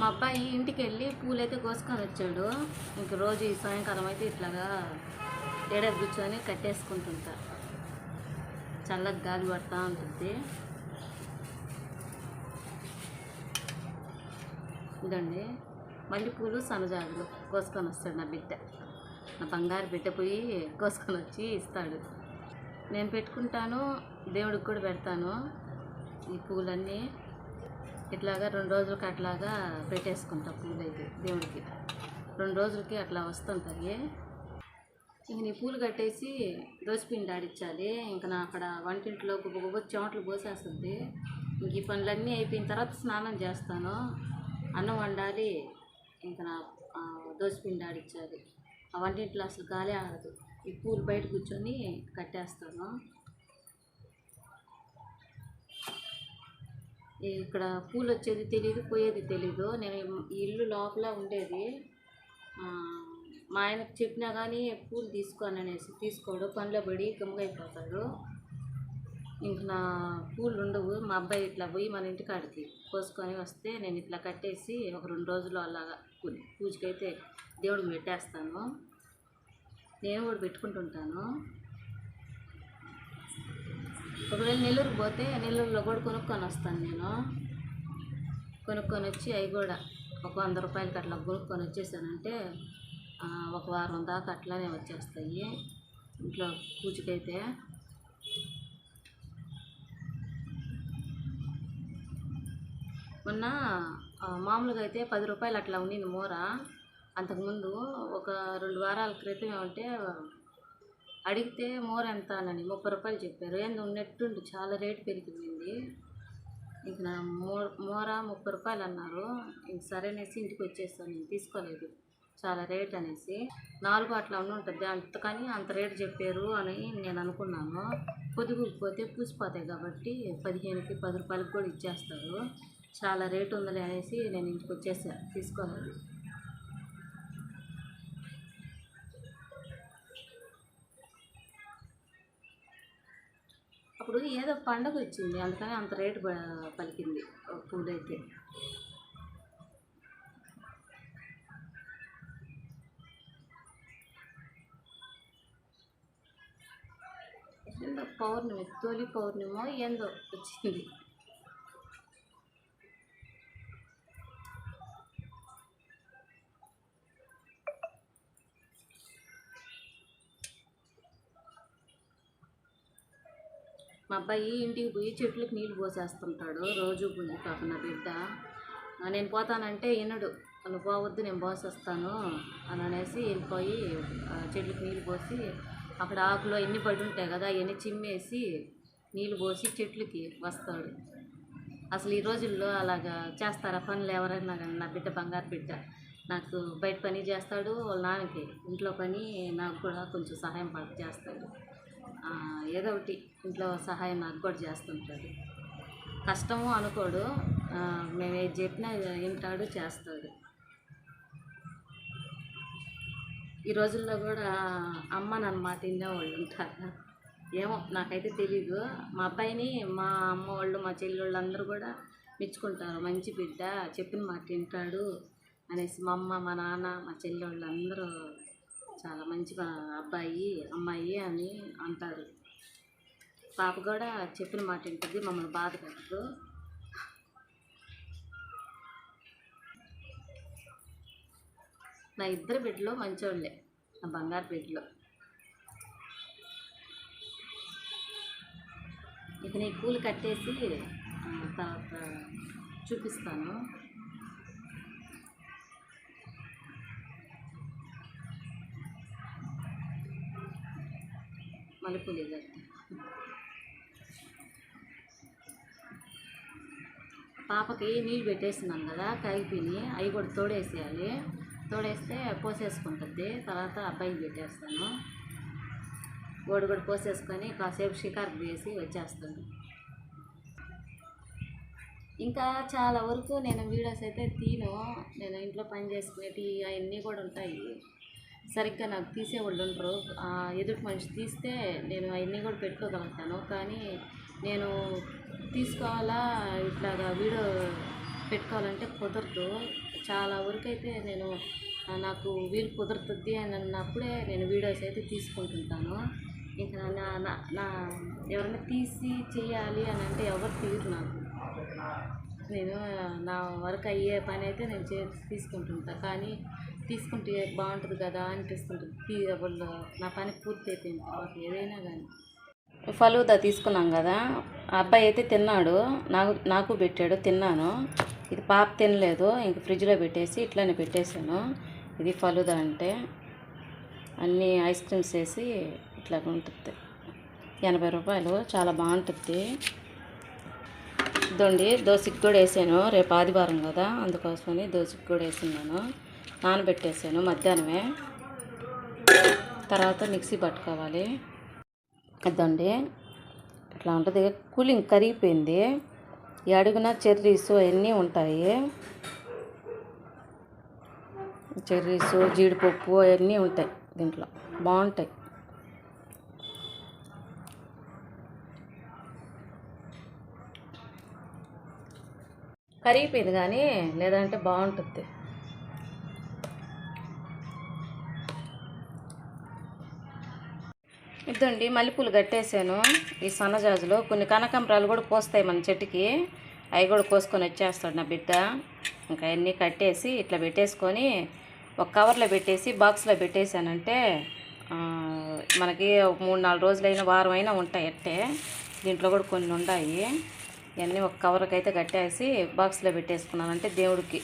మా అబ్బాయి ఇంటికి వెళ్ళి పూలైతే కోసుకొని వచ్చాడు. ఇంక రోజు ఈ సాయంకాలం అయితే ఇట్లాగా ఏడ కూర్చొని కట్టేసుకుంటుంటా. చల్లగా గాలి పడతా ఉంటుంది. ఇదండి. మల్లెపూలు సనజాజులు కోసుకొని వస్తాడు నా బిడ్డ. నా బంగారు బిడ్డ పోయి కోసుకొని వచ్చి ఇస్తాడు. నేను పెట్టుకుంటాను దేవుడికి కూడా పెడతాను ఈ పూలన్నీ. ఇట్లాగా రెండు రోజులకి అట్లాగా పెట్టేసుకుంటాం పూలు అయితే దేవుడికి. రెండు రోజులకి అట్లా వస్తుంటాయి. ఇంక నీ పూలు కట్టేసి దోసిపిండి ఆడించాలి ఇంకా నా అక్కడ వంటింట్లో గొప్ప గుబ్బ చెమటలు పోసేస్తుంది. ఇంక ఈ పనులన్నీ అయిపోయిన తర్వాత స్నానం చేస్తాను. అన్నం వండాలి. ఇంకా నా దోసిపిండి ఆడించాలి ఆ వంటింట్లో అసలు గాలి ఆడదు ఈ పూలు బయట కూర్చొని కట్టేస్తాను. ఇక్కడ పూలు వచ్చేది తెలియదు పోయేది తెలీదు. నేను ఈ ఇల్లు లోపల ఉండేది. మా ఆయనకు చెప్పినా కానీ పూలు తీసుకోను అనేసి తీసుకోడు. పనిలో పడి గమ్ముగైపోతాడు ఇంక నా పూలు ఉండవు మా అబ్బాయి ఇట్లా పోయి మన ఇంటికాడికి కోసుకొని వస్తే నేను ఇట్లా కట్టేసి ఒక రెండు రోజులు అలాగా పూజకైతే దేవుడికి పెట్టేస్తాను. నేను కూడా పెట్టుకుంటుంటాను. ఒకవేళ నెల్లూరుకి పోతే నెల్లూరులో కూడా కొనుక్కొని వస్తాను నేను. కొనుక్కొని వచ్చి అవి కూడా ఒక వంద రూపాయలకి అట్లా కొనుక్కొని వచ్చేసానంటే ఒక వారం దాకా అట్లానే వచ్చేస్తాయి. ఇంట్లో పూజకైతే. మొన్న మామూలుగా అయితే పది రూపాయలు అట్లా ఉండింది మూర. అంతకుముందు ఒక రెండు వారాల క్రితం ఏమంటే అడిగితే మోర్ ఎంత అని ముప్పై రూపాయలు చెప్పారు. ఏంది ఉన్నట్టుండి చాలా రేటు పెరిగిపోయింది. ఇంక నా మోరా ముప్పై రూపాయలు అన్నారు. ఇంక సరేనేసి ఇంటికి వచ్చేస్తాను నేను తీసుకోలేదు. చాలా రేట్ అనేసి. నాలుగు అట్లా ఉండి ఉంటుంది. కానీ అంత రేటు చెప్పారు అని నేను అనుకున్నాను. పొదుగుకు పోతే పూసిపోతాయి కాబట్టి పదిహేనుకి పది రూపాయలకి కూడా ఇచ్చేస్తారు. చాలా రేటు ఉందిలే అనేసి నేను ఇంటికి వచ్చేసాను తీసుకోలేదు. అప్పుడు ఏదో పండగ వచ్చింది. అందుకని అంత రేటు ప- పలికింది. పూలైతే. ఏందో పౌర్ణమి తొలి పౌర్ణమో ఏందో వచ్చింది మా అబ్బాయి ఇంటికి పోయి చెట్లకు నీళ్ళు పోసేస్తుంటాడు. రోజు పోయి పాప నా బిడ్డ. నేను పోతానంటే వినడు నువ్వు పోవద్దు నేను పోసేస్తాను అని అనేసి వెళ్ళిపోయి చెట్లకు నీళ్ళు పోసి అక్కడ ఆకులు ఎన్ని పడి ఉంటాయి కదా అవన్నీ చిమ్మేసి నీళ్ళు పోసి చెట్లకి వస్తాడు. అసలు ఈ రోజుల్లో అలాగా చేస్తారా పనులు ఎవరైనా కానీ? నా బిడ్డ బంగారు బిడ్డ. నాకు బయట పని చేస్తాడు వాళ్ళ నాన్నకి ఇంట్లో పని నాకు కూడా కొంచెం సహాయం పడ చేస్తాడు. ఏదో ఒకటి ఇంట్లో సహాయం నాకు కూడా చేస్తుంటాడు. కష్టము అనుకోడు. మేము ఏది చెప్పినా వింటాడు చేస్తాడు. ఈ రోజుల్లో కూడా అమ్మ నన్ను మాట వాళ్ళు ఉంటారు. ఏమో నాకైతే తెలీదు. మా అబ్బాయిని మా అమ్మ వాళ్ళు మా చెల్లెళ్ళు అందరూ కూడా మెచ్చుకుంటారు. మంచి బిడ్డ చెప్పిన మాట వింటాడు అనేసి మా అమ్మ మా నాన్న మా చెల్లి అందరూ చాలా మంచిగా అబ్బాయి అమ్మాయి అని అంటారు. పాప కూడా చెప్పిన మాట వింటుంది మమ్మల్ని బాధ పెట్టదు నా ఇద్దరు బిడ్డలు మంచోళ్ళే నా బంగారు బిడ్డలు. ఇక నీ కూలి కట్టేసి తర్వాత చూపిస్తాను. మల్లెపూలు కట్టి పాపకి నీళ్ళు పెట్టేసినాం కదా కలిపిని అవి కూడా తోడేసేయాలి. తోడేస్తే పోసేసుకుంటుంది. తర్వాత అబ్బాయికి పెట్టేస్తాను. గోడు కూడా పోసేసుకొని కాసేపు షికారు వేసి వచ్చేస్తాను. ఇంకా చాలా వరకు నేను వీడియోస్ అయితే తీను. నేను ఇంట్లో పని చేసుకునేటి అవన్నీ కూడా ఉంటాయి. సరిగ్గా నాకు తీసేవాళ్ళు ఉండరు. ఆ, ఎదుటి మనిషి తీస్తే నేను అవన్నీ కూడా పెట్టుకోగలుగుతాను. కానీ నేను తీసుకోవాలా ఇట్లాగా వీడియో పెట్టుకోవాలంటే కుదరదు. చాలా వరకు అయితే నేను నాకు వీలు కుదురుతుంది అని అన్నప్పుడే నేను వీడియోస్ అయితే తీసుకుంటుంటాను. ఇంకా నా నా నా ఎవరైనా తీసి చేయాలి అని అంటే ఎవరు తీరు నాకు. నేను నా వరకు అయ్యే పని అయితే నేను చే తీసుకుంటుంటా. కానీ తీసుకుంటే బాగుంటుంది కదా అనిపిస్తుంటుంది. వాళ్ళు నా పని పూర్తి అయిపోయింది తర్వాత ఏదైనా కానీ ఫలూదా తీసుకున్నాం కదా. ఆ అబ్బాయి అయితే తిన్నాడు. నాకు నాకు పెట్టాడు తిన్నాను. ఇది పాప తినలేదు. ఇంక ఫ్రిడ్జ్లో పెట్టేసి ఇట్లానే పెట్టేశాను. ఇది ఫలూదా అంటే అన్ని ఐస్ క్రీమ్స్ వేసి ఇట్లా ఉంటుంది. ఎనభై రూపాయలు. చాలా బాగుంటుంది. ఇదండి దోశకి కూడా వేసాను. రేపు ఆదివారం కదా. అందుకోసమని దోశకి కూడా వేసినాను నానబెట్టేసాను మధ్యాహ్నమే. తర్వాత మిక్సీ పట్టుకోవాలి. అదండి ఇట్లా ఉంటుంది? కూలింగ్ కరిగిపోయింది. ఈ అడుగున చెర్రీస్ అవన్నీ ఉంటాయి. చెర్రీస్ జీడిపప్పు అవన్నీ ఉంటాయి దీంట్లో. బాగుంటాయి. కరిగిపోయింది కానీ లేదంటే బాగుంటుంది. ఇదండి మల్లెపూలు కట్టేసాను ఈ సన్నజాజులు. కొన్ని కనకాంబరాలు కూడా పోస్తాయి మన చెట్టుకి. అవి కూడా కోసుకొని వచ్చేస్తాడు నా బిడ్డ. ఇంకా అన్నీ కట్టేసి ఇట్లా పెట్టేసుకొని ఒక కవర్లో పెట్టేసి బాక్స్లో పెట్టేశానంటే మనకి మూడు నాలుగు రోజులైనా వారం అయినా ఉంటాయి అట్టే. దీంట్లో కూడా కొన్ని ఉన్నాయి ఇవన్నీ ఒక కవర్కి అయితే కట్టేసి బాక్స్లో పెట్టేసుకున్నానంటే దేవుడికి.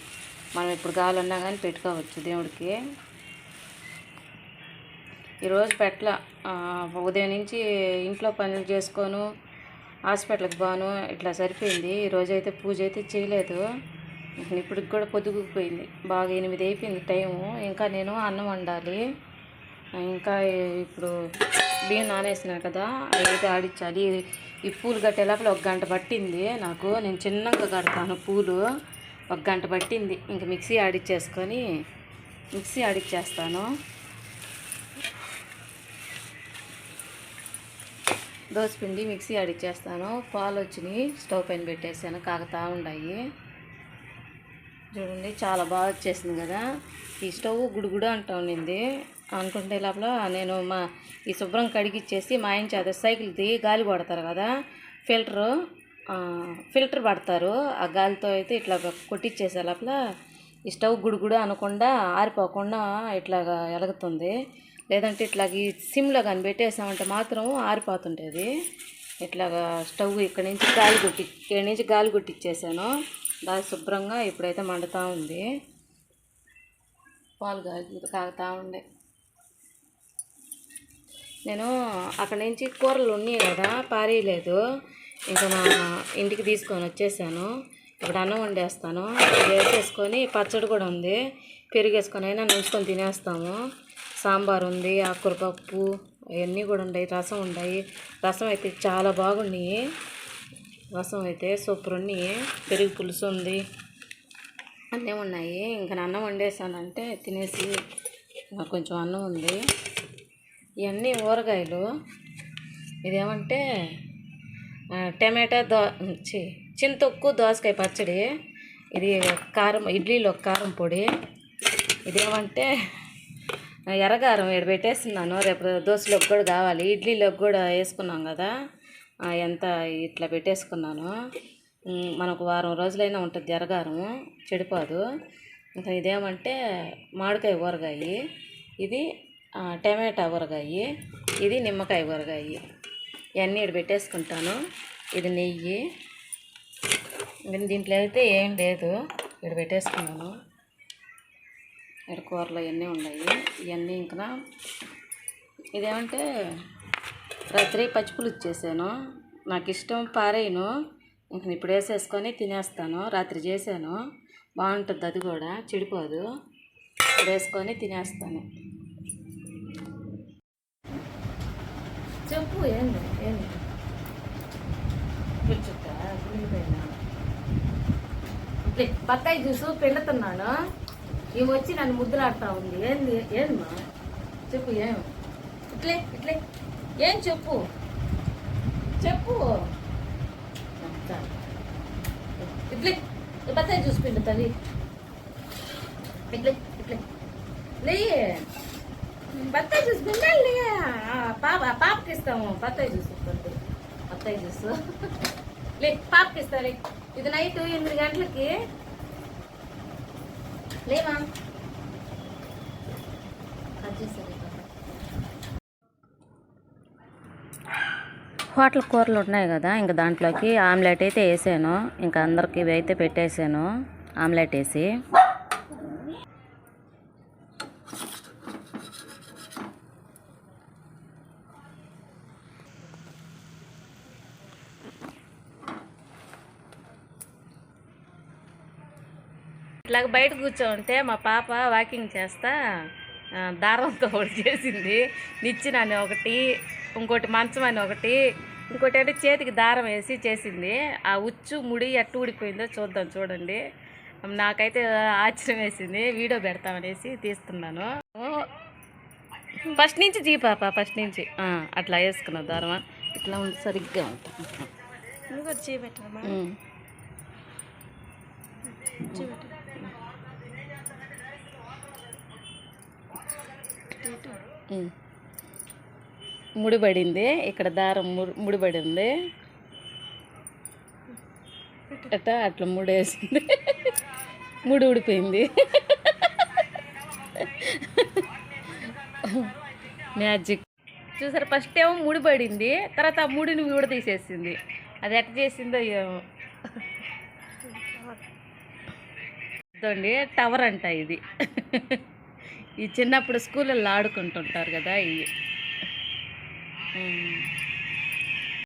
మనం ఇప్పుడు కావాలన్నా కానీ పెట్టుకోవచ్చు దేవుడికి. ఈరోజు పెట్ల ఉదయం నుంచి ఇంట్లో పనులు చేసుకోను హాస్పిటల్కి బాను ఇట్లా సరిపోయింది. ఈరోజు అయితే పూజ అయితే చేయలేదు. ఇప్పటికి కూడా పొద్దుగుపోయింది బాగా ఎనిమిది అయిపోయింది టైము. ఇంకా నేను అన్నం వండాలి. ఇంకా ఇప్పుడు బియ్యం నానేసిన కదా అయితే ఆడించాలి ఈ పూలు కట్టే లోపల ఒక గంట పట్టింది నాకు. నేను చిన్నగా కడతాను పూలు. ఒక గంట పట్టింది. ఇంక మిక్సీ ఆడిచ్చేసుకొని మిక్సీ ఆడిచ్చేస్తాను. దోసపిండి మిక్సీ అడిచేస్తాను పాలు వచ్చినాయి. స్టవ్ పైన పెట్టేసాను. కాగతా ఉన్నాయి చూడండి చాలా బాగా వచ్చేసింది కదా. ఈ స్టవ్ గుడుగుడు అంటా ఉండింది అనుకుంటే లోపల నేను మా ఈ శుభ్రం కడిగిచ్చేసి మా ఆయన చేత సైకిల్ది గాలి కొడతారు కదా. ఫిల్టరు ఫిల్టర్ పడతారు. ఆ గాలితో అయితే ఇట్లా కొట్టించేసే లోపల ఈ స్టవ్ గుడుగుడు అనకుండా ఆరిపోకుండా ఇట్లాగా ఎలుగుతుంది. లేదంటే ఇట్లా ఈ సిమ్లో కానీ పెట్టేసామంటే మాత్రం ఆరిపోతుంటుంది. ఇట్లాగా స్టవ్ ఇక్కడి నుంచి గాలి కొట్టి ఇక్కడి నుంచి గాలి కొట్టిచ్చేసాను. బాగా శుభ్రంగా ఇప్పుడైతే మండుతూ ఉంది. పాలు కాగి కాగుతూ ఉండే. నేను అక్కడి నుంచి కూరలు ఉన్నాయి కదా పారేయలేదు. ఇంకా నా ఇంటికి తీసుకొని వచ్చేసాను. ఇప్పుడు అన్నం వండేస్తాను. వేసేసుకొని పచ్చడి కూడా ఉంది. పెరిగేసుకొని అయినా నుంచుకొని తినేస్తాము. సాంబార్ ఉంది ఆకురపప్పు అవన్నీ కూడా ఉన్నాయి రసం ఉన్నాయి. రసం అయితే చాలా బాగున్నాయి. రసం అయితే సూపర్ ఉన్నాయి. పెరుగు పులుసు ఉంది. అన్నీ ఉన్నాయి. ఇంకా నేను అన్నం వండేసానంటే తినేసి నాకు కొంచెం అన్నం ఉంది. ఇవన్నీ ఊరగాయలు. ఇదేమంటే టమాటా దో చి చింతొక్కు దోసకాయ పచ్చడి. ఇది కారం ఇడ్లీలో కారం పొడి. ఇదేమంటే ఎర్రగారం ఇక్కడ పెట్టేస్తున్నాను. రేపు దోశలోకి కూడా కావాలి. ఇడ్లీలోకి కూడా వేసుకున్నాం కదా. ఎంత ఇట్లా పెట్టేసుకున్నాను. మనకు వారం రోజులైనా ఉంటుంది ఎర్రగారం. చెడిపోదు. ఇంకా ఇదేమంటే మామిడికాయ ఊరగాయ. ఇది టమాటా ఊరగాయ. ఇది నిమ్మకాయ ఊరగాయ. ఇవన్నీ ఇక్కడ పెట్టేసుకుంటాను. ఇది నెయ్యి. దీంట్లో అయితే ఏం లేదు. ఇక్కడ పెట్టేసుకున్నాను. ఇక్కడ కూరలు ఇవన్నీ ఉన్నాయి. ఇవన్నీ ఇంకా ఇదేమంటే రాత్రి పచ్చిపులుసు చేశాను. నాకు ఇష్టం పారేయను. ఇంక ఇప్పుడు వేసేసుకొని తినేస్తాను. రాత్రి చేశాను. బాగుంటుంది అది కూడా. చెడిపోదు. ఇప్పుడు వేసుకొని తినేస్తాను. చెప్పు ఏంది? ఏంది? కూర్చుంటా ఉల్లిపోయినా బత్తాయి జ్యూసు పిండుతున్నాను ఇవి వచ్చి నన్ను ముద్దులాడుతా ఉంది. ఏంది? ఏందమ్మా చెప్పు ఏం? ఇట్లే ఇట్లే. ఏం చెప్పు? చెప్పు. ఇట్లే. బత్తాయి చూసుకుంటు తల్లి. ఇట్లే ఇట్లే. లే. బత్తాయి జ్యూస్ బిందాలు లే పాప పాపకి ఇస్తాము. బత్తాయి జ్యూస్ ఇస్తుంది బత్తాయి జ్యూస్ లే పాపకి ఇస్తా లే. ఇది నైట్ ఎనిమిది గంటలకి లేమా హోటల్ కూరలు ఉన్నాయి కదా ఇంకా దాంట్లోకి ఆమ్లెట్ అయితే వేసాను. ఇంకా అందరికి ఇవి అయితే పెట్టేసాను ఆమ్లెట్ వేసి. ఇట్లాగ బయట కూర్చోంటే మా పాప వాకింగ్ చేస్తా దారంతో ఒకటి చేసింది. నిచ్చిన అని ఒకటి ఇంకోటి మంచం అని ఒకటి ఇంకోటి అంటే చేతికి దారం వేసి చేసింది. ఆ ఉచ్చు ముడి ఎట్టు ఊడిపోయిందో చూద్దాం చూడండి. నాకైతే ఆశ్చర్యం వేసింది. వీడియో పెడతామనేసి తీస్తున్నాను. ఫస్ట్ నుంచి జీ పాప ఫస్ట్ నుంచి. అట్లా వేసుకున్న దారం. ఇట్లా సరిగ్గా ఉంటుంది. నువ్వు ముడిపడింది ఇక్కడ దారం ముడి- ముడిపడింది అట్ట అట్లా ముడేసింది. ముడి ఊడిపోయింది. మ్యాజిక్. చూసారు ఫస్ట్ ఏమో ముడిపడింది తర్వాత ఆ ముడిని కూడా తీసేసింది అది ఎట్లా చేసిందో ఏమో. టవర్ అంట ఇది. ఈ చిన్నప్పుడు స్కూళ్ళల్లో ఆడుకుంటుంటారు కదా ఇవి.